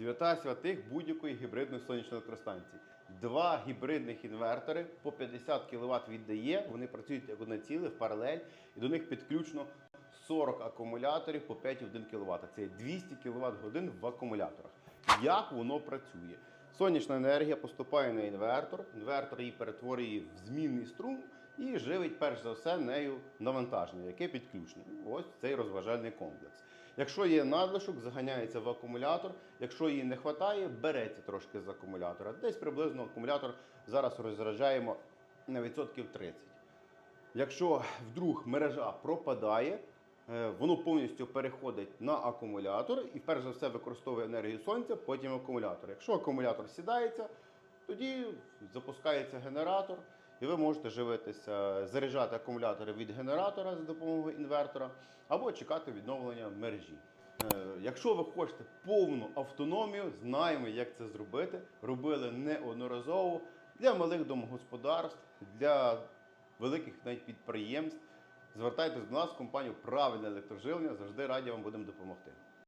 Свята святих будь-якої гібридної сонячної електростанції. Два гібридних інвертори по 50 кВт віддає. Вони працюють як одне ціле в паралель, і до них підключено 40 акумуляторів по 5,1 кВт. Це 200 кВт годин в акумуляторах. Як воно працює? Сонячна енергія поступає на інвертор, інвертор її перетворює в змінний струм і живить перш за все нею навантаження, яке підключене. Ось цей розважальний комплекс. Якщо є надлишок, заганяється в акумулятор. Якщо її не вистачає, береться трошки з акумулятора. Десь приблизно акумулятор зараз розряджаємо на відсотків 30. Якщо вдруг мережа пропадає, е, воно повністю переходить на акумулятор і перш за все використовує енергію сонця, потім акумулятор. Якщо акумулятор сідається, тоді запускається генератор, і ви можете живитися, заряджати акумулятори від генератора за допомогою інвертора або чекати відновлення мережі. Е, Якщо ви хочете повну автономію, знаємо, як це зробити. Робили неодноразово для малих домогосподарств, для великих навіть підприємств. Звертайтесь до нас в компанію Правильне електроживлення. Завжди раді вам будемо допомогти.